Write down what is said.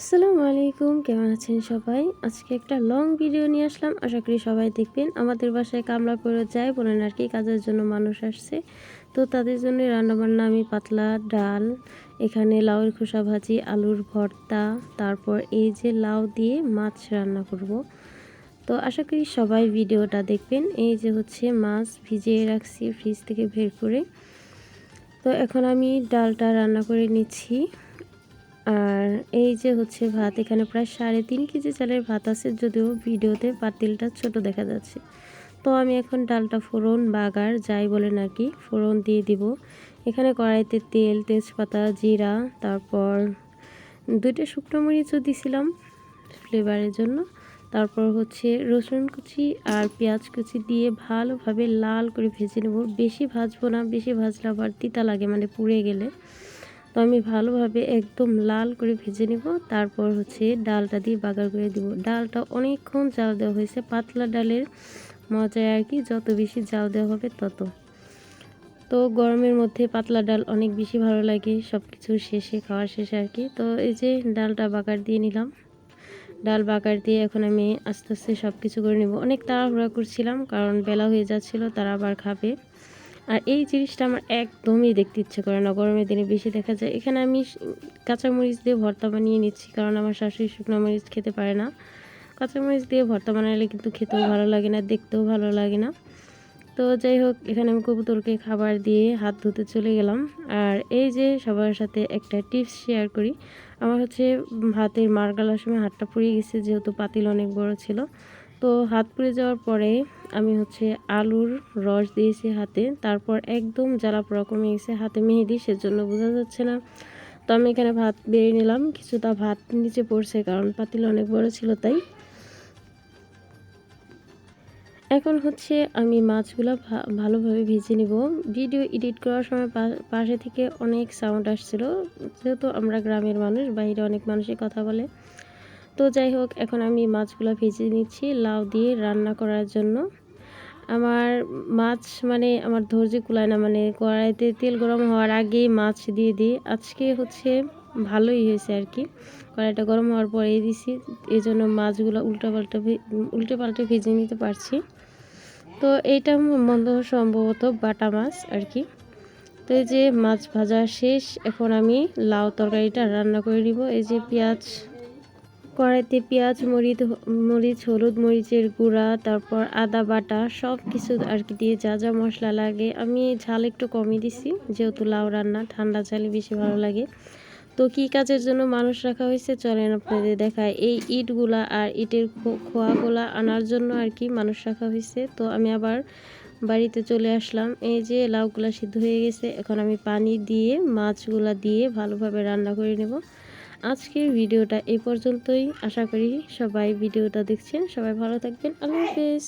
আসসালামু আলাইকুম, কেমন আছেন সবাই? আজকে একটা লং ভিডিও নিয়ে আসলাম। আশা করি সবাই দেখবেন। আমাদের বাসায় কামলা পড়ে যায় বলেন আর কি কাজের জন্য মানুষ আসছে। তো তাদের জন্য রান্নাবান্না আমি পাতলা ডাল, এখানে লাউয়ের খোসা ভাজি, আলুর ভর্তা, তারপর এই যে লাউ দিয়ে মাছ রান্না করব। তো আশা করি সবাই ভিডিওটা দেখবেন। এই যে হচ্ছে মাছ ভিজিয়ে রাখছি ফ্রিজ থেকে বের করে। তো এখন আমি ডালটা রান্না করে নিচ্ছি। আর এই যে হচ্ছে ভাত, এখানে প্রায় সাড়ে তিন কেজি চালের ভাত আছে, যদিও ভিডিওতে পাতিলটা ছোট দেখা যাচ্ছে। তো আমি এখন ডালটা ফোড়ন বাগার যাই বলে নাকি ফোড়ন দিয়ে দিব। এখানে কড়াইতে তেল, তেজপাতা, জিরা, তারপর দুইটা শুকনো মরিচও দিছিলাম ফ্লেভারের জন্য। তারপর হচ্ছে রসুন কুচি আর পেঁয়াজ কুচি দিয়ে ভালোভাবে লাল করে ভেজে নেব। বেশি ভাজবো না, বেশি ভাজলে আবার তিতা লাগে মানে পুড়ে গেলে। তো আমি ভালোভাবে একদম লাল করে ভেজে নিব। তারপর হচ্ছে ডালটা দিয়ে বাগার করে দিব। ডালটা অনেকক্ষণ জাল দেওয়া হয়েছে। পাতলা ডালের মজায় আর কি, যত বেশি জাল দেওয়া হবে তত। তো গরমের মধ্যে পাতলা ডাল অনেক বেশি ভালো লাগে। সব কিছু শেষে খাওয়ার শেষে আর কি। তো এই যে ডালটা বাগার দিয়ে নিলাম। ডাল বাগার দিয়ে এখন আমি আস্তে আস্তে সব কিছু করে নেব। অনেক তাড়াহুড়া করছিলাম, কারণ বেলা হয়ে যাচ্ছিল, তারা আবার খাবে। আর এই জিনিসটা আমার একদমই দেখতে ইচ্ছে করে না। গরমের দিনে বেশি দেখা যায়। এখানে আমি কাঁচামরিচ দিয়ে ভর্তা বানিয়ে নিচ্ছি, কারণ আমার শাশুড়ি শুকনো মরিচ খেতে পারে না। কাঁচামরিচ দিয়ে ভর্তা বানালে কিন্তু খেতেও ভালো লাগে না, দেখতেও ভালো লাগে না। তো যাই হোক, এখানে আমি কবুতরকে খাবার দিয়ে হাত ধুতে চলে গেলাম। আর এই যে সবার সাথে একটা টিপস শেয়ার করি, আমার হচ্ছে হাতের মার গালার সময় হাতটা পুড়িয়ে গেছে, যেহেতু পাতিল অনেক বড় ছিল। তো হাত পুড়ে যাওয়ার পরে আমি হচ্ছে আলুর রস দিয়েছি হাতে। তারপর একদম জ্বালা পোড়া কমে গেছে, হাতে মেহেদি, সেজন্য বোঝা যাচ্ছে না। তো আমি এখানে ভাত বেরিয়ে নিলাম, কিছুটা ভাত নিচে পড়ছে কারণ পাতিল অনেক বড় ছিল তাই। এখন হচ্ছে আমি মাছগুলো ভালোভাবে ভেজে নিব। ভিডিও এডিট করার সময় পাশে থেকে অনেক সাউন্ড আসছিল। যেহেতু আমরা গ্রামের মানুষ, বাইরে অনেক মানুষই কথা বলে। তো যাই হোক, এখন আমি মাছগুলো ভেজে নিচ্ছি লাউ দিয়ে রান্না করার জন্য। আমার মাছ মানে আমার ধৈর্য কুলায় না মানে কড়াইতে তেল গরম হওয়ার আগেই মাছ দিয়ে দিই। আজকে হচ্ছে ভালোই হয়েছে আর কি। কড়াইটা গরম হওয়ার পরেই দিছি এই জন্য মাছগুলো উল্টো পাল্টা উল্টে পাল্টে ভেজে নিতে পারছি। তো এইটা মন্দ সম্ভবত বাটা মাছ আর কি। তো এই যে মাছ ভাজা শেষ, এখন আমি লাউ তরকারিটা রান্না করে নিব। এই যে পেঁয়াজ কড়াইতে পেঁয়াজ, মরিচ মরিচ, হলুদ মরিচের গুঁড়া, তারপর আদা বাটা সব কিছু আর কি দিয়ে যা যা মশলা লাগে। আমি ঝাল একটু কমই দিছি, যেহেতু লাউ রান্না, ঠান্ডা ঝালে বেশি ভালো লাগে। তো কি কাজের জন্য মানুষ রাখা হয়েছে? চলেন আপনাদের দেখায় এই ইটগুলা আর ইটের খোয়াগুলা আনার জন্য আর কি মানুষ রাখা হয়েছে। তো আমি আবার বাড়িতে চলে আসলাম। এই যে লাউগুলা সিদ্ধ হয়ে গেছে, এখন আমি পানি দিয়ে, মাছগুলা দিয়ে ভালোভাবে রান্না করে নেব। আজকের ভিডিওটা এই পর্যন্তই। আশা করি সবাই ভিডিওটা দেখছেন। সবাই ভালো থাকবেন। আল্লাহ হাফেজ।